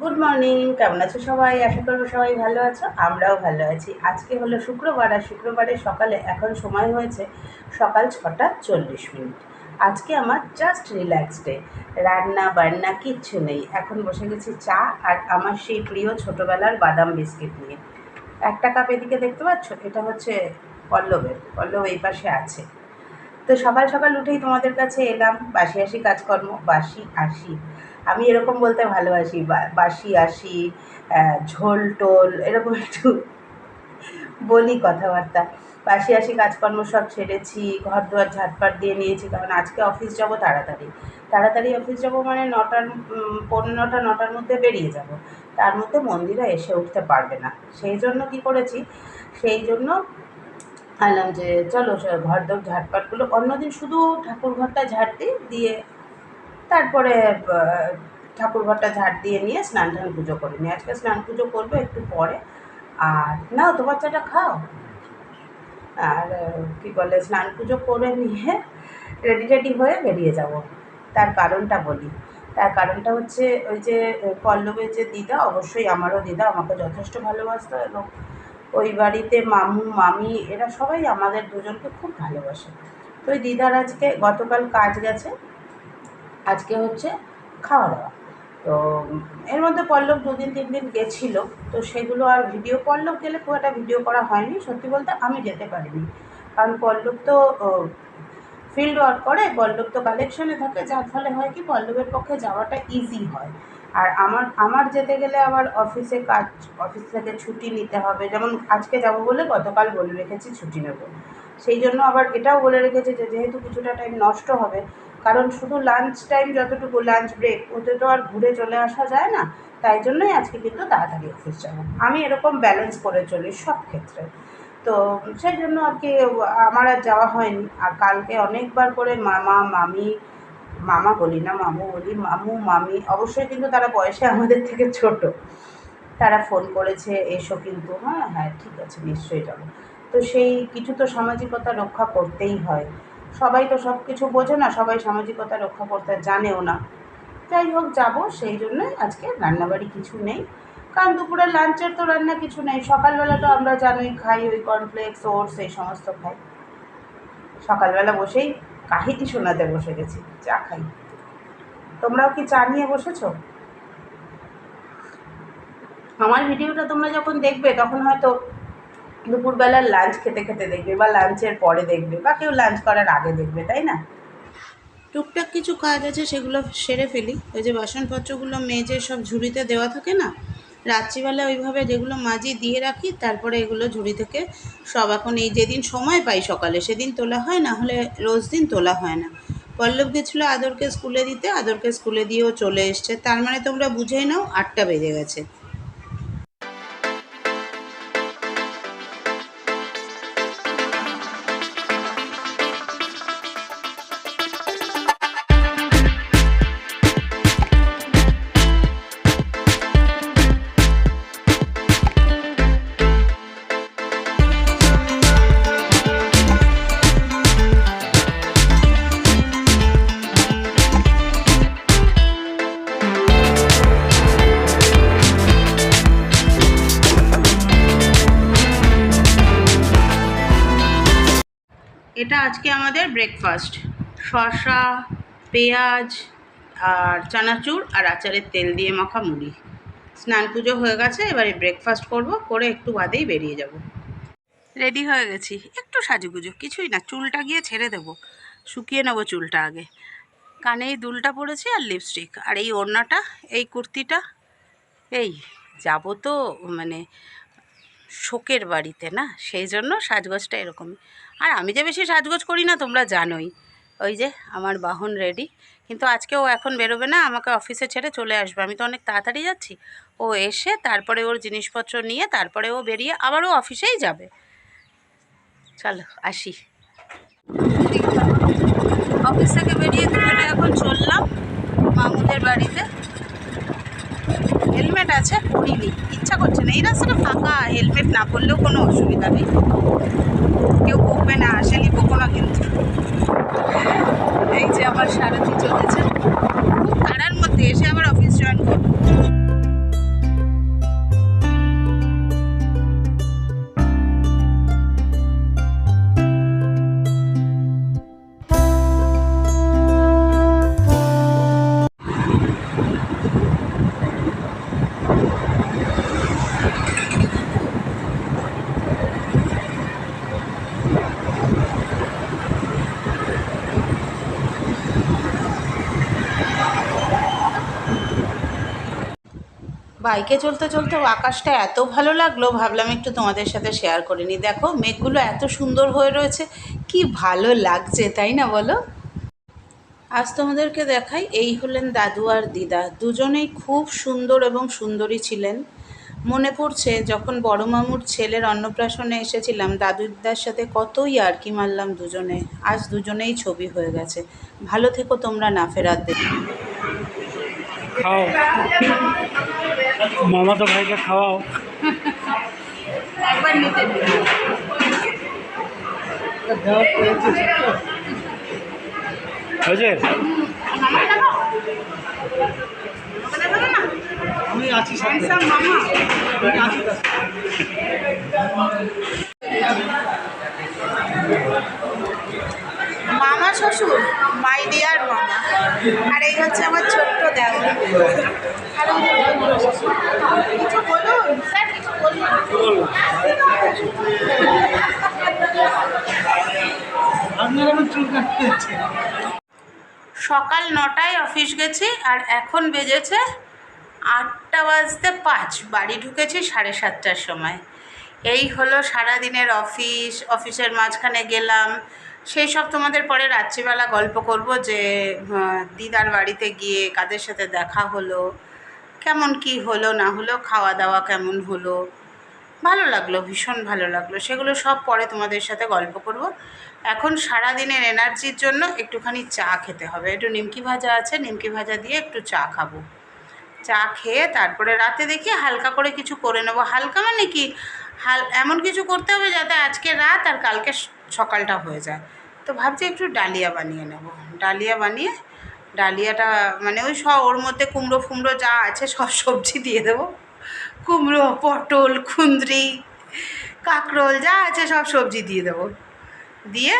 Good morning কেমন আছো সবাই? আশা করব সবাই ভালো আছো, আমরাও ভালো আছি। আজকে হলো শুক্রবার, আর শুক্রবারের সকালে এখন সময় হয়েছে সকাল ছটা চল্লিশ মিনিট। আজকে আমার জাস্ট রিল্যাক্স ডে রান্না বান্না কিচ্ছু নেই। এখন বসে গেছি চা আর আমার সেই প্রিয় ছোটোবেলার বাদাম বিস্কিট নিয়ে। একটা কাপ এদিকে দেখতে পাচ্ছ? এটা হচ্ছে পল্লবের। পল্লব এই পাশে আছে। তো সকাল সকাল উঠেই তোমাদের কাছে এলাম বাসি আসি কাজকর্ম বাসি আসি আমি এরকম বলতে ভালোবাসি বাসি আসি ঝোল টোল এরকম একটু বলি কথাবার্তা। বাসি আসি কাজকর্ম সব ছেড়েছি ঘর দুয়ার ঝাটপাট দিয়ে নিয়েছি কারণ আজকে অফিস যাব তাড়াতাড়ি। তাড়াতাড়ি অফিস যাব মানে নটার উম, পৌনে নটা নটার মধ্যে বেরিয়ে যাব। তার মধ্যে মন্দিরা এসে উঠতে পারবে না। সেই জন্য কি করেছি সেই জন্য আনলাম যে, চলো ঘর দর ঝাটপাটগুলো অন্যদিন শুধু ঠাকুর ঘরটা ঝাড় দিই দিয়ে তারপরে ঠাকুর ঘরটা ঝাড় দিয়ে নিয়ে স্নান টান পুজো করে নিই। আজকে স্নান পুজো করব একটু পরে। আর নাও তো বাচ্চাটা খাও। আর, কী বলে, স্নান পুজো করে নিয়ে রেডি রেডি হয়ে বেরিয়ে যাব। তার কারণটা বলি। তার কারণটা হচ্ছে ওই যে, পল্লবের যে দিদা, অবশ্যই আমারও দিদা, আমাকে যথেষ্ট ভালোবাসতো এবং বাড়িতে মামু, মামি, এরা সবাই আমাদের দুজনকে খুব ভালোবাসে। তো ওই দিদার আজকে, গতকাল কাজ গেছে, আজকে হচ্ছে খাওয়া দাওয়া। তো এর মধ্যে পল্লব দুদিন, তিন দিন গেছিল, তো সেগুলো আর ভিডিও, পল্লব গেলে খুব একটা ভিডিও করা হয়নি, সত্যি বলতে আমি যেতে পারিনি। কারণ পল্লব তো ফিল্ড ওয়ার্ক করে, পল্লব তো কালেকশনে থাকে, যার ফলে হয় কি, পল্লবের পক্ষে যাওয়াটা ইজি হয়। আর আমার আমার যেতে গেলে আবার অফিসে কাজ, অফিস থেকে ছুটি নিতে হবে। যেমন আজকে যাব বলে গতকাল বলে রেখেছি ছুটি নেব। সেই জন্য আবার এটাও বলে রেখেছি যে, যেহেতু কিছুটা টাইম নষ্ট হবে, কারণ শুধু লাঞ্চ টাইম যতটুকু লাঞ্চ ব্রেক ওতে তো আর ঘুরে চলে আসা যায় না। তাই জন্যই আজকে কিন্তু তাড়াতাড়ি অফিস যাব। আমি এরকম ব্যালেন্স করে চলি সব ক্ষেত্রে। তো সেই জন্য আর কি, আমার আর যাওয়া হয়নি। আর কালকে অনেকবার করে মামা, মামি মামা বলি না, মামু বলি, মামু, মামি। অবশ্যই কিন্তু তারা বয়সে আমাদের থেকে ছোট। তারা ফোন করেছে, এসো কিন্তু। হ্যাঁ হ্যাঁ ঠিক আছে, নিশ্চয়ই যাব। তো সেই কিছু তো সামাজিকতা রক্ষা করতেই হয়। সবাই তো সব কিছু বোঝে না, সবাই সামাজিকতা রক্ষা করতে জানেও না। যাই হোক, যাব, সেই জন্যই আজকে রান্নাবাড়ি কিছু নেই। কারণ দুপুরে লাঞ্চের তো রান্না কিছু নেই। সকালবেলা তো আমরা জানোই, খাই ওই কর্নফ্লেক্স ওটস এই সমস্ত খাই। সকালবেলা বসেই কাহিতি শোনাতে বসে গেছি, চা খাই। তোমরাও কি চা নিয়ে বসেছো? আমার ভিডিওটা তোমরা যখন দেখবে, তখন হয়তো দুপুরবেলার লাঞ্চ খেতে খেতে দেখবে, বা লাঞ্চের পরে দেখবে, বা কেউ লাঞ্চ করার আগে দেখবে, তাই না? টুকটাক কিছু কাজ আছে, সেগুলো সেরে ফেলি। ওই যে বাসনপত্রগুলো মেজে সব ঝুড়িতে দেওয়া থাকে না রাত্রিবেলা ওইভাবে যেগুলো মাজি দিয়ে রাখি, তারপরে এগুলো ঝুড়ি থেকে সব। এখন এই যেদিন সময় পাই সকালে, সেদিন তোলা হয়, না হলে রোজ দিন তোলা হয় না। পল্লব গেছিল আদরকে স্কুলে দিতে, আদরকে স্কুলে দিয়েও চলে এসছে। তার মানে তোমরা বুঝেই নাও, আটটা বেজে গেছে। এটা আজকে আমাদের ব্রেকফাস্ট শসা, পেঁয়াজ আর চানাচুর আর আচারের তেল দিয়ে মাখা মুড়ি। স্নান পুজো হয়ে গেছে, এবারে ব্রেকফাস্ট করব, করে একটু বাদেই বেরিয়ে যাব। রেডি হয়ে গেছি। একটু সাজুগুজু, কিছুই না, চুলটা গিয়ে ছেড়ে দেবো। শুকিয়ে নেব চুলটা আগে। কানে এই দুলটা পরেছি আর লিপস্টিক আর এই ওড়নাটা, এই কুর্তিটা, এই যাব তো মানে শোকের বাড়িতে না? সেই জন্য সাজগোজটা এরকমই। আর আমি যে বেশি সাজগোজ করি না, তোমরা জানোই। ওই যে আমার বাহন রেডি কিন্তু আজকে ও এখন বেরোবে না, আমাকে অফিসে ছেড়ে চলে আসবে। আমি তো অনেক তাড়াতাড়ি যাচ্ছি। ও এসে তারপরে ওর জিনিসপত্র নিয়ে তারপরে ও বেরিয়ে আবারও অফিসেই যাবে। চলো, আসি। অফিস থেকে বেরিয়ে এখন চললাম মামুদের বাড়িতে। পাবলিক ইচ্ছা করছে না। এই রাস্তাটা ফাঁকা হেলমেট না পরলেও কোনো অসুবিধা নেই। কেউ বকবে না আসলে বকো না কিন্তু। এই যে আমার সারথি চলেছে। খুব তাড়ার মধ্যে এসে আবার অফিস জয়েন করবে বাইকে চলতে চলতে আকাশটা এত ভালো লাগল, ভাবলাম একটু তোমাদের সাথে শেয়ার করে নিই। দেখো, মেঘগুলো এত সুন্দর হয়ে রয়েছে, কি ভালো লাগছে, তাই না বলো? আজ তোমাদেরকে দেখাই, এই হলেন দাদু আর দিদা। দুজনেই খুব সুন্দর এবং সুন্দরী ছিলেন। মনে পড়ছে, যখন বড় মামুর ছেলের অন্নপ্রাশনে এসেছিলাম, দাদু দিদার সাথে কতই আর কি মারলাম দুজনে। আজ দুজনেই ছবি হয়ে গেছে। ভালো থেকো তোমরা, না খাও। মামাতো ভাইকে খাওয়াও। একবার নিতে হয়েছে? আমি আছি মামা আমি আছি তার সাথে। মামা শ্বশুর মাই ডিয়ার মামা। আর এই হচ্ছে আমার ছোট্ট দেওয়া আর। কিছু বলুন? স্যার কিছু সকাল নটায় অফিস গেছি আর এখন বেজেছে আটটা বাজতে পাঁচ। বাড়ি ঢুকেছি সাড়ে সাতটার সময়। এই হলো সারা দিনের অফিস অফিসের মাঝখানে গেলাম সেই সব তোমাদের পরে রাত্রিবেলা গল্প করব যে দিদার বাড়িতে গিয়ে কাদের সাথে দেখা হলো, কেমন কি হলো, না হলো, খাওয়া দাওয়া কেমন হলো, ভালো লাগল, ভীষণ ভালো লাগল, সেগুলো সব পরে তোমাদের সাথে গল্প করব। এখন সারা দিনের এনার্জির জন্য একটুখানি চা খেতে হবে। একটু নিমকি ভাজা আছে, নিমকি ভাজা দিয়ে একটু চা খাব। চা খেয়ে তারপরে রাতে দেখি হালকা করে কিছু করে নেব। হালকা মানে কি? হাল এমন কিছু করতে হবে যাতে আজকে রাত আর কালকে সকালটা হয়ে যায়। তো ভাবছি একটু ডালিয়া বানিয়ে নেব। ডালিয়া বানিয়ে, ডালিয়াটা মানে ওই সব ওর মধ্যে কুমড়ো ফুমড়ো যা আছে সব সবজি দিয়ে দেবো। কুমড়ো, পটল কুঁদরি কাঁকরোল যা আছে সব সবজি দিয়ে দেবো। দিয়ে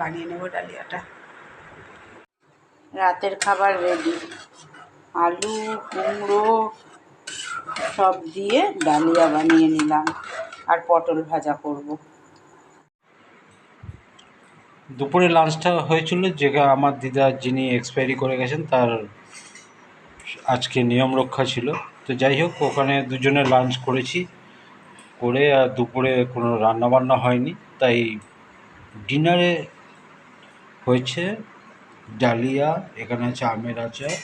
বানিয়ে নেব ডালিয়াটা। রাতের খাবার রেডি আলু, কুমড়ো সব দিয়ে ডালিয়া বানিয়ে নিলাম। আর পটল ভাজা করব। দুপুরে লাঞ্চটা হয়েছিল যেটা আমার দিদা যিনি এক্সপায়ারি করে গেছেন, তার আজকে নিয়ম রক্ষা ছিল। তো যাই হোক, ওখানে দুজনে লাঞ্চ করেছি। করে আর দুপুরে কোনো রান্না বান্না হয়নি। তাই ডিনারে হয়েছে ডালিয়া, এখানে আছে আমের আচার,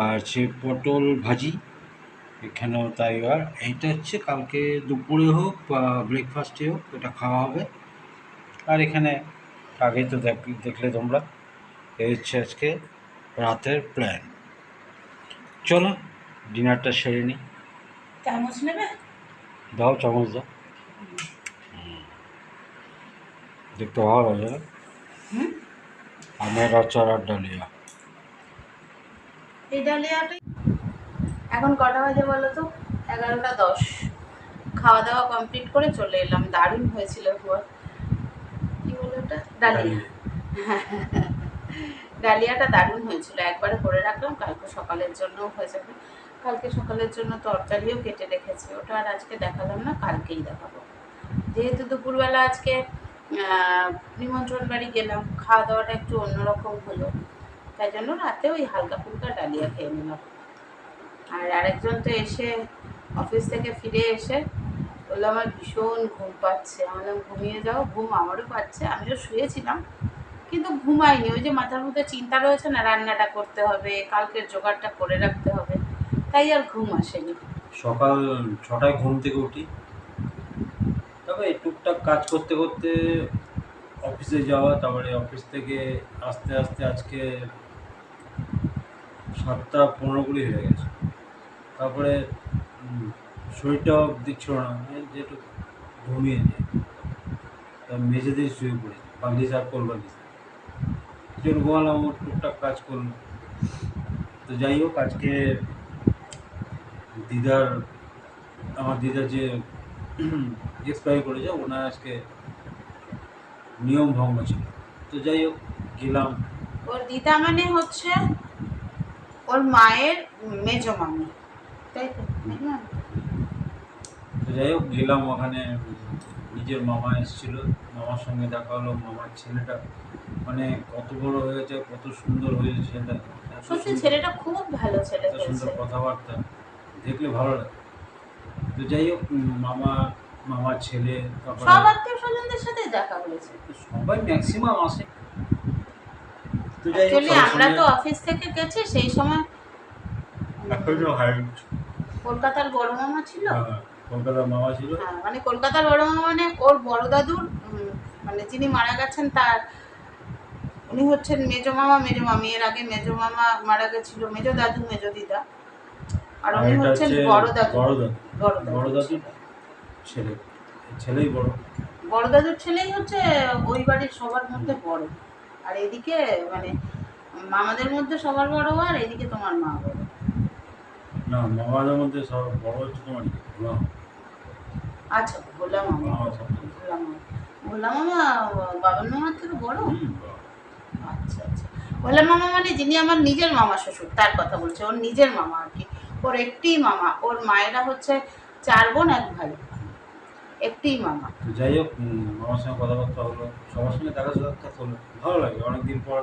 আর হচ্ছে পটল ভাজি, এখানেও তাই আর। এইটা হচ্ছে কালকে দুপুরে হোক বা ব্রেকফাস্টে হোক, এটা খাওয়া হবে। আর এখানে আগেই তো দেখ দেখলে তোমরা এই হচ্ছে আজকে রাতের প্ল্যান চলো ডিনারটা সেরে নিই চামচ নেবে? দাও চামচ দাও। দেখতে ভালো লাগছে না? আমের আচার আর ডালিয়া। এই ডালিয়াটাই। এখন কটা বাজে বলো তো? এগারোটা দশ। খাওয়া দাওয়া কমপ্লিট করে চলে এলাম। দারুণ হয়েছিল বলো ওটা ডালিয়া। ডালিয়াটা দারুণ হয়েছিল। একবারে করে রাখলাম কালকে সকালের জন্য হয়ে যাবে। কালকে সকালের জন্য তরকারিও কেটে রেখেছি। ওটা আর আজকে দেখালাম না কালকেই দেখাবো। যেহেতু দুপুরবেলা আজকে নিমন্ত্রণ বাড়ি গেলাম খাওয়া দাওয়াটা একটু অন্যরকম হলো। তাই জন্য রাতে ওই হালকা ফুলকা ডালিয়া খেয়ে নিলাম। আর আরেকজন তো এসে অফিস থেকে ফিরে এসে বলল, আমার ভীষণ ঘুম পাচ্ছে। আমি ঘুমিয়ে যাও, ঘুম আমারও পাচ্ছে, আমিও শুয়েছিলাম, কিন্তু ঘুমাইনি। ওই যে মাথার মধ্যে চিন্তা রয়েছে না, রান্নাটা করতে হবে, কালকের জোগাড়টা করে রাখতে হবে, তাই আর ঘুম আসেনি। সকাল ছটায় ঘুম থেকে উঠি। তবে টুকটাক কাজ করতে করতে অফিসে যাওয়া, তারপরে অফিস থেকে আস্তে আস্তে আজকে সাতটা পনেরো কুড়ি হয়ে গেছে। তারপরে শরীরটাও দিচ্ছিল না যে একটু ঘুমিয়ে তা মেঝে দিয়ে শুয়ে পড়ি বালিশ আর কোল বালিশ। যখন ঘুমালাম ও টুকটাক কাজ করল তো যাই হোক আজকে দিদার আমার দিদা যে এক্সপায়ার করেছে ওনার আজকে নিয়ম ভঙ্গ ছিল। তো যাই হোক গেলাম। ওর দিদা মানে হচ্ছে ওর মায়ের মেজো মামি। তাই? তো? যাই হোক গেলাম ওখানে নিজের মামা এসেছিল। মামার সঙ্গে দেখা হলো মামার ছেলেটা মানে কত বড় হয়েছে কত সুন্দর হয়েছে ছেলেটা। সত্যি ছেলেটা খুব ভালো ছেলে এত সুন্দর কথাবার্তা দেখলে ভালো লাগে। তো যাই হোক মামা মামার ছেলে তারপরে সব আত্মীয় স্বজনদের সাথে দেখা হয়েছে। সবাই ম্যাক্সিমাম আসে। তো যাই হোক আমরা তো অফিস থেকে গেছি সেই সময় এখনও হাইট কলকাতার বড় মামা ছিল। কলকাতার মামা ছিল। হ্যাঁ মানে কলকাতার বড় মামা মানে ওর বড় দাদুর মানে যিনি মারা গেছেন তার উনি হচ্ছেন মেজো মামা মেজো মামি। এর আগে মেজো মামা মারা গেছিল মেজো দাদু মেজো দিদা। আর উনি হচ্ছেন বড় দাদু। বড় দাদু। বড় দাদু ছেলে। ছেলেই বড়। বড় দাদুর ছেলেই হচ্ছে ওই বাড়ির সবার মধ্যে বড়। আর এদিকে মানে মামাদের মধ্যে সবার বড় আর এদিকে তোমার মা বড়। না মামাদের মধ্যে সব বড় হচ্ছে তোমার ভোলা আচ্ছা ভোলা মামা। ভোলা মামা ভোলা মামা। বাবার মামার থেকে বড়? আচ্ছা আচ্ছা। ভোলা মামা মানে যিনি আমার নিজের মামা শ্বশুর তার কথা বলছে ওর নিজের মামা আর কি। ওর একটিই মামা ওর মায়েরা হচ্ছে চার বোন এক ভাই। একটিই মামা। তো যাই হোক মামার সঙ্গে কথাবার্তা হলো। সবার সঙ্গে দেখা সাক্ষাৎ হলো। ভালো লাগে। অনেকদিন পর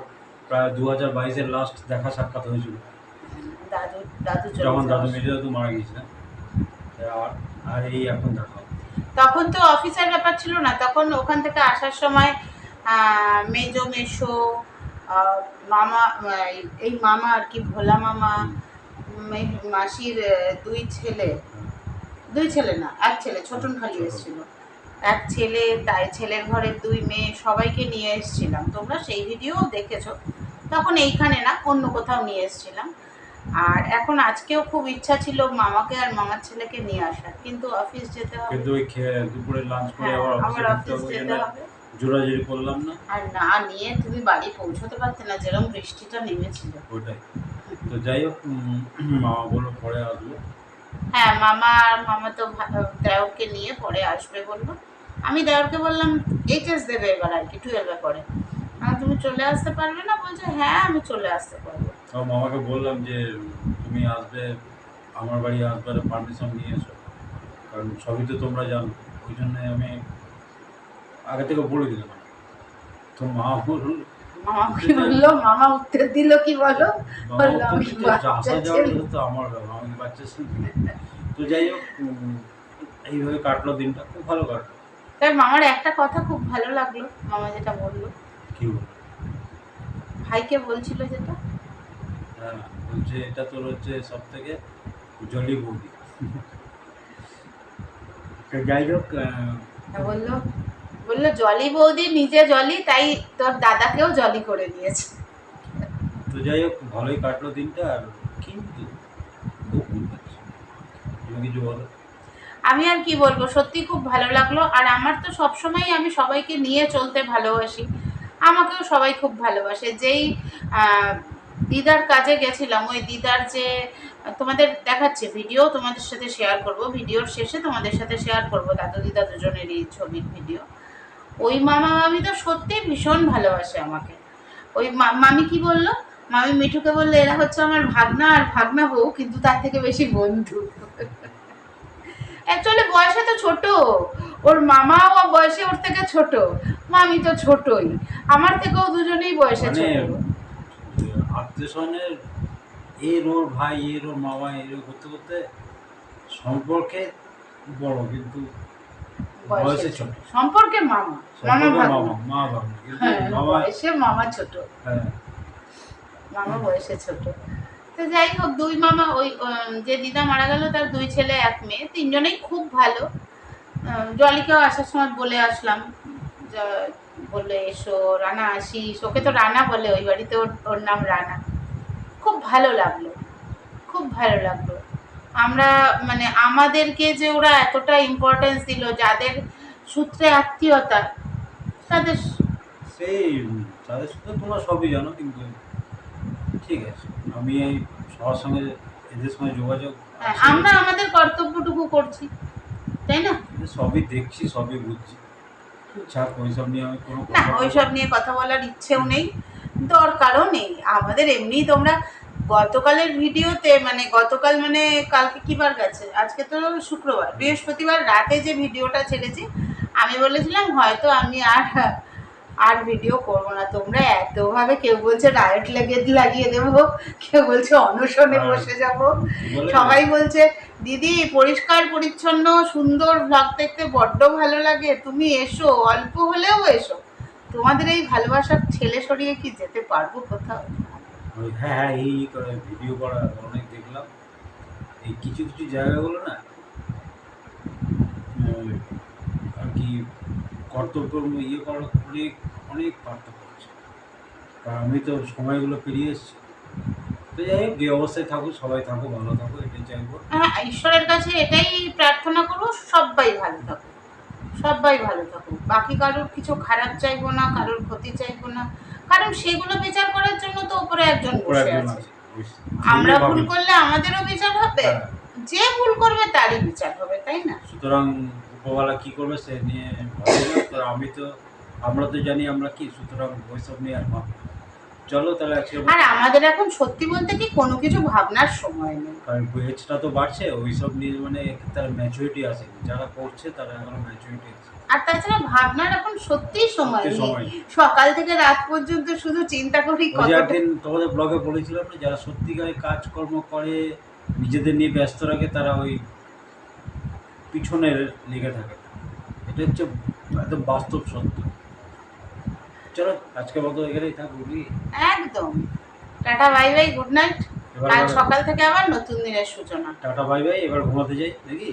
প্রায় দু হাজার বাইশের লাস্ট দেখা সাক্ষাৎ হয়েছিল। দাদু দাদু চলে যখন দাদু দাদু মারা গিয়েছিলেন আর এই এখন দেখা। তখন তো অফিসের ব্যাপার ছিল না তখন ওখান থেকে আসার সময় মেজো মেশো মামা এই মামা আর কি ভোলা মামা মাসির দুই ছেলে। দুই ছেলে না এক ছেলে ছোটন খালি এসেছিল। এক ছেলে তাই ছেলের ঘরের দুই মেয়ে সবাইকে নিয়ে এসেছিলাম। তোমরা সেই ভিডিও দেখেছ। তখন এইখানে না অন্য কোথাও নিয়ে এসেছিলাম। আর এখন আজকেও খুব ইচ্ছা ছিল মামাকে আর মামার ছেলেকে নিয়ে আসার। কিন্তু অফিস যেতে হবে। কিন্তু ওই দুপুরে লাঞ্চ করে হ্যাঁ, আবার অফিসে যেতে হবে। জোরাজুরি করলাম না। আর না নিয়ে তুমি বাড়ি পৌঁছতে পারতে না যেরকম বৃষ্টিটা নেমেছিল। ওটাই। তো যাই হোক মামা বলল পরে আসব। হ্যাঁ মামা আর মামা তো দেওরকে নিয়ে পরে আসবে বলল। আমি দেওরকে বললাম এইচএস দেবে এবার আর কি টুয়েলভে পরে। তুমি চলে আসতে পারবে না? বলছে হ্যাঁ আমি চলে আসতে পারব। তো মামাকে বললাম যে তুমি আসবে আমার বাড়ি আসবে পারমিশন নিয়ে এসো কারণ সবই তো তোমরা জানো। ওই জন্য আমি আগে থেকে বলে দিলাম তো মা বলল বলল? মামা উত্তর দিল কি বলো? তো আসা যাওয়া আমার আমি বাচ্চা তো যাই হোক এইভাবে কাটলো দিনটা খুব ভালো কাটলো। তাই মামার একটা কথা খুব ভালো লাগল মামা যেটা বলল। কি ভাইকে বলছিল যেটা বলছে এটা তোর হচ্ছে সব থেকে জলি বৌদি যাই হোক বলল বলল জলি বৌদি নিজে জলি তাই তোর দাদাকেও জলি করে দিয়েছে। তো যাই হোক ভালোই কাটলো দিনটা আর কিন্তু কিছু বলো? আমি আর কি বলব সত্যি খুব ভালো লাগল আর আমার তো সবসময় আমি সবাইকে নিয়ে চলতে ভালোবাসি। আমাকেও সবাই খুব ভালোবাসে যেই আহ, দিদার কাজে গেছিলাম ওই দিদার যে তোমাদের দেখাচ্ছে ভিডিও তোমাদের সাথে শেয়ার করব। ভিডিওর শেষে তোমাদের সাথে শেয়ার করব দাদু দিদা দুজনেরই ছবির ভিডিও ওই মামা মামি তো সত্যি ভীষণ ভালোবাসে আমাকে। ওই মামি কি বলল? মামি মিঠুকে বলল এরা হচ্ছে আমার ভাগনা আর ভাগনা বউ কিন্তু তার থেকে বেশি বন্ধু। অ্যাকচুয়ালি বয়সে তো ছোট। ওর মামাও বয়সে ওর থেকে ছোট। মামি তো ছোটই। আমার থেকেও দুজনেই বয়সে মানে ছোট। আত্মীয় স্বজনের এর ওর ভাই এর ওর মামা এর করতে করতে সম্পর্কে বড় কিন্তু বয়সে ছোট। সম্পর্কে মামা মামা মামা মা বাবা হ্যাঁ মামা বয়সে মামা ছোট। হ্যাঁ। মামা বয়সে ছোট। তো যাই হোক দুই মামা ওই যে দিদা মারা গেল তার দুই ছেলে এক মেয়ে। তিনজনেই খুব ভালো। জলিকেও আসার সময় বলে আসলাম যা- বললে এসো রানা আসিস ওকে তো রানা বলে ওই বাড়িতে ওর ওর নাম রানা। খুব ভালো লাগল খুব ভালো লাগল। আমরা মানে আমাদেরকে যে ওরা এতটা ইম্পর্টেন্স দিল যাদের সূত্রে আত্মীয়তা তাদের সেই তাদের সাথে তোমরা সবই জানো কিন্তু ঠিক আছে আমি এই সবার সঙ্গে এদের সঙ্গে যোগাযোগ হ্যাঁ, আমরা আমাদের কর্তব্যটুকু করছি তাই না? সবই দেখছি সবই বুঝছি। ছাড় ওইসব নিয়ে আমি কোনো না ওইসব নিয়ে কথা বলার ইচ্ছেও নেই দরকারও নেই। আমাদের এমনি তোমরা গতকালের ভিডিওতে মানে গতকাল মানে কালকে কি বার গেছে? আজকে তো শুক্রবার বৃহস্পতিবার রাতে যে ভিডিওটা ছেড়েছি আমি বলেছিলাম হয়তো আমি আর আর ভিডিও করব না। তোমরা এতভাবে কেউ বলছে ডায়েট লেগে লাগিয়ে দেবো কেউ বলছে অনশনে বসে যাব। সবাই বলছে দিদি পরিষ্কার পরিচ্ছন্ন সুন্দর ভাগ দেখতে বড্ড ভালো লাগে। তুমি এসো অল্প হলেও এসো। তোমাদের এই ভালোবাসার ছেলে সরিয়ে কি যেতে পারব কোথাও? হ্যাঁ হ্যাঁ এই এই ভিডিও করা অনেক দেখলাম। এই কিছু কিছু জায়গাগুলো না আর কি কর্তব্য ইয়ে করার অনেক অনেক পার্থক্য আছে। কারণ আমি তো সময়গুলো পেরিয়ে এসেছি। তো যাই হোক যে অবস্থায় থাকো সবাই থাকো ভালো থাকো এটাই চাইব। হ্যাঁ ঈশ্বরের কাছে এটাই প্রার্থনা করব সবাই ভালো থাকুক সবাই ভালো থাকুক বাকি কারোর কিছু খারাপ চাইব না কারোর ক্ষতি চাইব না। কারণ সেগুলো বিচার করার জন্য তো উপরে একজন বসে আছে। আছে আমরা ভুল করলে আমাদেরও বিচার হবে। হ্যাঁ। যে ভুল করবে তারই বিচার হবে তাই না? সুতরাং উপরওয়ালা কি করবে সে নিয়ে তো আমি তো আমরা তো জানি আমরা কি সুতরাং ওইসব নিয়ে আর ভাব চলো তাহলে আর আমাদের এখন সত্যি বলতে কি কোনো কিছু ভাবনার সময় নেই। কারণ এজটা তো বাড়ছে ওইসব নিয়ে মানে তার ম্যাচুরিটি আছে যারা করছে তারা এখন ম্যাচুরিটি আছে। আর তাছাড়া ভাবনার এখন সত্যিই সময় নেই। সকাল থেকে রাত পর্যন্ত শুধু চিন্তা করি তোমাদের ব্লগে বলেছিলাম না যারা সত্যিকারে কাজকর্ম করে নিজেদের নিয়ে ব্যস্ত রাখে তারা ওই পিছনে লেগে থাকে। এটা হচ্ছে একদম বাস্তব সত্য। চলো আজকে মতো এখানেই থাক একদম। টাটা বাই বাই গুড নাইট। এবার কাল সকাল থেকে আবার নতুন দিনের সূচনা। টাটা বাই বাই এবার ঘুমাতে যাই নাকি?